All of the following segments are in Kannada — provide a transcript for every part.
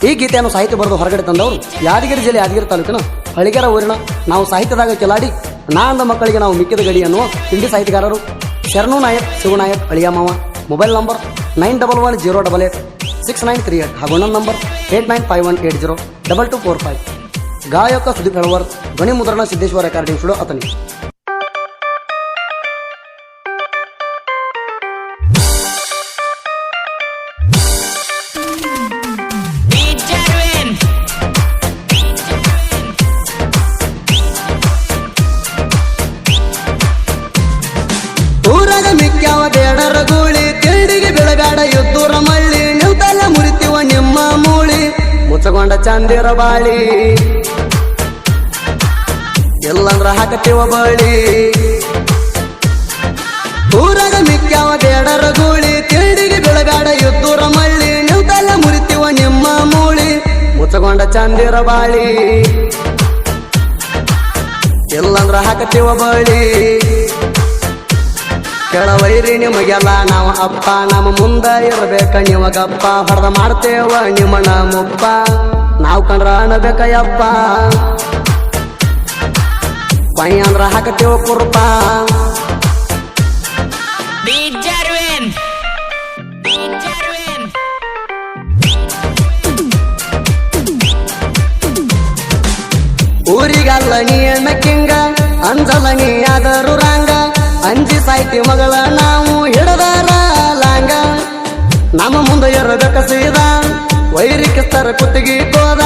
ಈ ಗೀತೆಯನ್ನು ಸಾಹಿತ್ಯ ಬರೆದು ಹೊರಗಡೆ ತಂದವರು ಯಾದಗಿರಿ ಜಿಲ್ಲೆ ಯಾದಗಿರಿ ತಾಲೂಕಿನ ಹಳಿಗೆರ ಊರಿನ ನಾವು ಸಾಹಿತ್ಯದಾಗ ಕೆಲಾಡಿ ನಾ ಅಂದ ಮಕ್ಕಳಿಗೆ ನಾವು ಮಿಕ್ಕಿದ ಗಡಿ ಅನ್ನುವ ಹಿಂದಿ ಸಾಹಿತ್ಯಗಾರರು Sharanu Nayak Shivanayak ಅಳಿಯಾಮಾವ mobile number nine double one zero double eight, six nine three eight ಹಾಗೂ ನನ್ನ number eight nine five one eight zero double two four five. ಗಾಯಕ ಸುದೀಪ್ ಹೆಳವರ್ ಧ್ವನಿ ಮುದ್ರಣ ಸಿದ್ದೇಶ್ವರ ರೆಕಾರ್ಡಿಂಗ್ ಸ್ಟುಡಿಯೋ ಅತನಿ ಮುಚ್ಚಗೊಂಡ ಚಂದಿರ ಬಾಳಿ. ಎಲ್ಲಂದ್ರ ಹಾಕತಿವ ಬಾಳಿ. ಊರಾಗ ಮಿಕ್ಕಾವ ಬೇಡರ ಗೂಳಿ. ತಿಂಡಿಗೆ ಬೆಳಗಾಡ ಎದ್ದೂರ ಮಳ್ಳಿ. ನಿಂತಲ್ಲ ಮುರಿತಿವ ನಿಮ್ಮ ಮೂಳಿ. ಮುಚ್ಚಗೊಂಡ ಚಂದಿರ ಬಾಳಿ. ಎಲ್ಲಂದ್ರ ಹಾಕತಿವ ಬಳಿ. ಕೆಳವೈರಿ ನಿಮಗೆಲ್ಲ ನಾವು ಅಪ್ಪ ನಮ್ಮ ಮುಂದ ಇರ್ಬೇಕ ನಿಮಗಪ್ಪ ಹೊಡೆದ ಮಾಡ್ತೇವ ನಿಮ್ಮನ ಮುಪ್ಪ ನಾವು ಕಂಡ್ರ ಅಣಬೇಕಯ್ಯಪ್ಪ ಪೈ ಅಂದ್ರ ಹಾಕತೇವ ಕುರ್ಪ. ಊರಿಗಲ್ಲ ನೀ ಕಿಂಗ ಅಂಜಲ ನೀ ಆದರೂ ರಂಗ ಅಂಜಿ ಸಾಯ್ತಿ ಮಗಳ ನಾವು ಹಿಡದಾರ ಲಾಂಗ. ನಮ್ಮ ಮುಂದೆ ಎರಡು ಸೀದ ವೈರಿ ಕಿಸ್ತರ ಕುತ್ತಿಗೆ ಹೋದ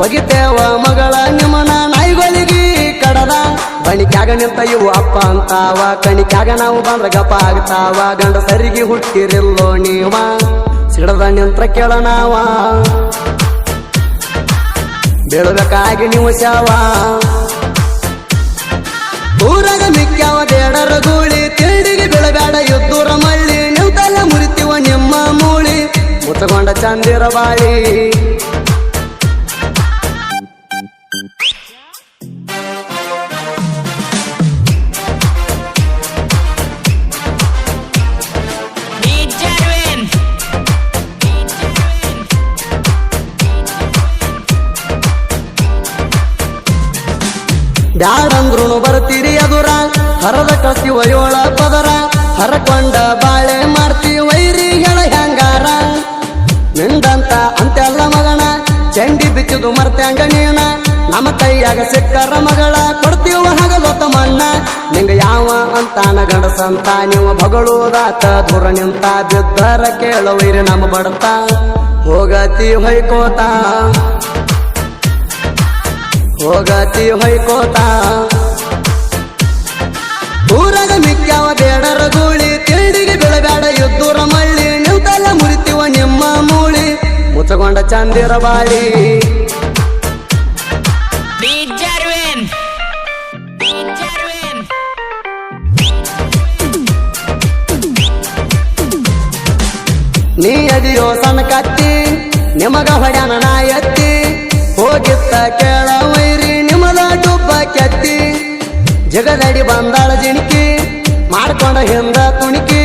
ಒಗಿತೇವ ಮಗಳ ನಿಮ್ಮನ ನಾಯಿಗಳಿಗೆ ಕಡದ. ಬಣಿಕಾಗ ನಿಂತ ಇವು ಅಪ್ಪ ಅಂತಾವ, ಕಣಿಕ್ಯಾಗ ನಾವು ಬಂದ್ರ ಗಪ ಆಗ್ತಾವ. ಗಂಡ ಸರಿಗೆ ಹುಟ್ಟಿರಿಲ್ಲೋ ನೀವ, ಸಿಡದ ನಿಂತ್ರ ಕೇಳ ನಾವ. ಬೀಳ್ಬೇಕಾಗಿ ನೀವು ಶಾವ. ಮುತ್ತಗೊಂಡ ಚಂದಿರ ಬಾಳಿ Beat Jarwin. ಬ್ಯಾಡಂದ್ರುನು ಬರ್ತೀರಿ ಅದುರ, ಹರದ ಕಸಿ ಒಯ್ಯೋಳ ಪದರ, ಹರಕೊಂಡ ಬಾಳೆ ಮಾಡ್ತಿ ಕೈಯಾಗ ಸಿಕ್ಕರ ಮಗಳ ಕೊಡ್ತೀವ ಹಗಲೊತ್ತ ಮಣ್ಣ. ನಿಂಗ ಯಾವ ಅಂತಾನ ಗಂಡಸಂತ ನೀವು ಬಗಳುದಾತ ದೂರ ನಿಂತ, ಬಿದ್ದರ ಕೇಳುವೈರಿ ನಮ್ಮ ಬಡತ. ಹೋಗತಿ ಹೊಯ್ಕೋತ. ಹೋಗತಿ ಹೊಯ್ಕೋತ. ಊರಾಗ ಮಿಕ್ಕಾವ ಬೇಡರ ಗೂಳಿ ತಿಂಡಿಗೆ ಬೆಳಗಾಡ ಎದ್ದೂರ ಮಳ್ಳಿ ನಿಂತಲ್ಲ ಮುರಿತಿವ ನಿಮ್ಮ ಮೂಳಿ. ಮುಚ್ಚಗೊಂಡ ಚಂದಿರ ಬಾಳಿ. ನೀ ಅದಿಯೋ ಸಣ್ಣ ಕತ್ತಿ ನಿಮಗ ಹೊಡ್ಯಾನ ನಾ ಎತ್ತಿ. ಹೋಗಿತ್ತ ಕೇಳ ವೈರಿ, ನಿಮದ ಡುಬ್ಬ ಕೆತ್ತಿ. ಜಗದಡಿ ಬಂದಾಳ ಜಿಣಿಕಿ, ಮಾಡ್ಕೊಂಡ ಹಿಂದ ತುಣಿಕಿ.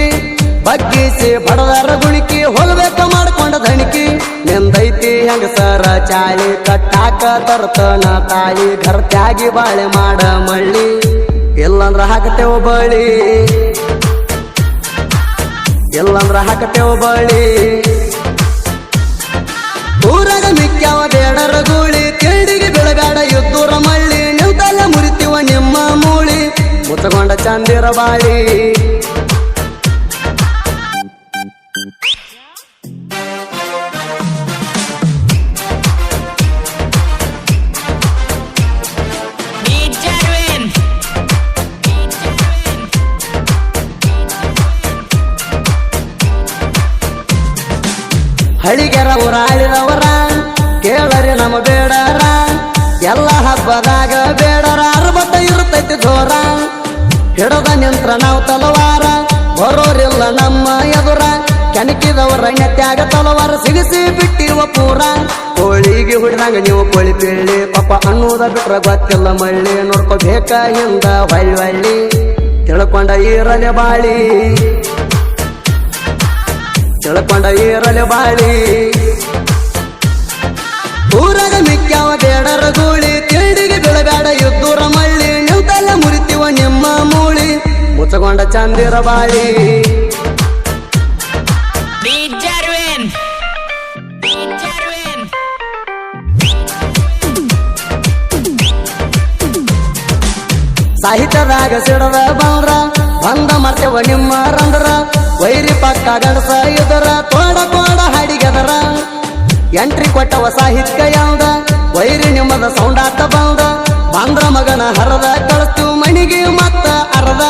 ಬಗ್ಗಿಸಿ ಬಡದಾರ ಗುಣಿಕಿ, ಹೋಗ್ಬೇಕ ಮಾಡ್ಕೊಂಡ ದಣಿಕಿ ನಿಂದೈತಿ ಹೆಂಗಸರ ಚಾಳಿ, ಕಟ್ಟಾಕ ತರ್ತನ ತಾಯಿ ಘರ್ತ್ಯಾಗಿ ಬಾಳೆ ಮಾಡ ಮಳ್ಳಿ. ಇಲ್ಲಂದ್ರ ಹಾಕತೆ ಬಳಿ ಎಲ್ಲಂದ್ರ ಹಾಕತೇವ ಬಳಿ ಊರಾಗ ಮಿಕ್ಕ್ಯಾವ ಬೇಡರ ಗೂಳಿ ತಿಂಡಿಗೆ ಬೆಳಗಾಡ ಎದ್ದೂರ ಮಳ್ಳಿ, ನಿಂತಲ್ಲ ಮುರಿತಿವ ನಿಮ್ಮ ಮೂಳಿ. ಮುತ್ತಗೊಂಡ ಚಂದಿರ ಬಾಳಿ. ಹಳಿಗೆರ ಊರಾಳಿದವರ ಕೇಳರಿ ನಮ್ಮ ಬೇಡರ. ಎಲ್ಲ ಹಬ್ಬದಾಗ ಬೇಡರ ಅರ್ಬತ್ತ ಇರುತ್ತೈತಿ ಜೋರ ಹಿಡದ ನಿಂತ್ರ ನಾವು ತಲವಾರ, ಬರೋರಿಲ್ಲ ನಮ್ಮ ಎದುರ. ಕೆಣಕಿದವರ ನೆತ್ಯಾಗ ತಲವಾರ, ಸಿಗಿಸಿ ಬಿಟ್ಟಿವ ಪೂರ. ಕೋಳಿಗೆ ಹುಡಿದಂಗ ನೀವು ಕೋಳಿ ಪೀಳಿ ಪಾಪ ಅನ್ನೋದ ಬಿಟ್ರ ಗೊತ್ತಿಲ್ಲ ಮಳ್ಳಿ. ನೋಡ್ಕೋಬೇಕ ಹಿಂದ ಹೊಳ್ಳಿ ತಿಳ್ಕೊಂಡ ಈರನೆ ಬಾಳಿ. ತಿಳ್ಕೊಂಡ ಏರಲೆ ಬಾಳಿ. ಬೇಡರ ಗೂಳಿ ತಿಂಡಿಗೆ ಬೀಳಬೇಡ ಯುದ್ಧೂರ ಮಳ್ಳಿ ನಿಂತಲ್ಲ ಮುರಿತೀವ ನಿಮ್ಮ ಮೂಳಿ. ಮುಚ್ಚಗೊಂಡ ಚಂದಿರ ಬಾಳಿ. ಸಾಹಿತ್ಯದಾಗ ಸಿಡದ ಬಂದ್ರ ಬಂದ ಮತ್ತೆ ನಿಮ್ಮ ರಂದ್ರ. ವೈರಿ ಪಕ್ಕ ಗಡಸ ಇದರ ತೋಡ ಕೋಡ ಹಾಡಿಗೆದರ. ಎಂಟ್ರಿ ಹೊಸ ಹಿಚ್ಕ ಯಾವ್ದ? ವೈರಿ ನಿಮ್ಮದ ಸೌಂಡಾತ ಬಂದ. ಬಂದ್ರ ಮಗನ ಹರದ ಕಳಿಸ್ತು, ಮಣಿಗೆ ಮತ್ತ ಅರದ.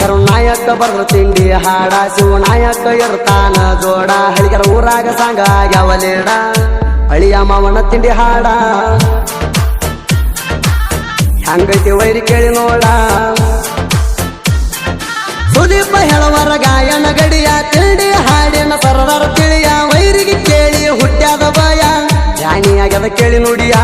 ಸರ್ವನಾಯಕ ಬರ್ರ ತಿಂಡಿ ಹಾಡ ಶಿವನಾಯಕ ಇರ್ತಾನ ಜೋಡ. ಹಳಿಗರ ಊರಾಗ ಸಾಂಗ ಯಾವಲೇಡ? ಅಳಿಯ ಮಾವನ ತಿಂಡಿ ಹಾಡ. ಹಂಗೈತಿ ವೈರಿ ಕೇಳಿ ನೋಡ. ಸುದೀಪ ಹೇಳವರ ಗಾಯನ ಗಡಿಯ ತಿಂಡಿ ಹಾಡಿನ ಸರದಾರ ತಿಳಿಯ ವೈರಿಗೆ ಕೇಳಿ ಹುಟ್ಟ್ಯಾದ ಬಾಯ. ಜಾನಿಯಾಗದ ಕೇಳಿ ನುಡಿಯ.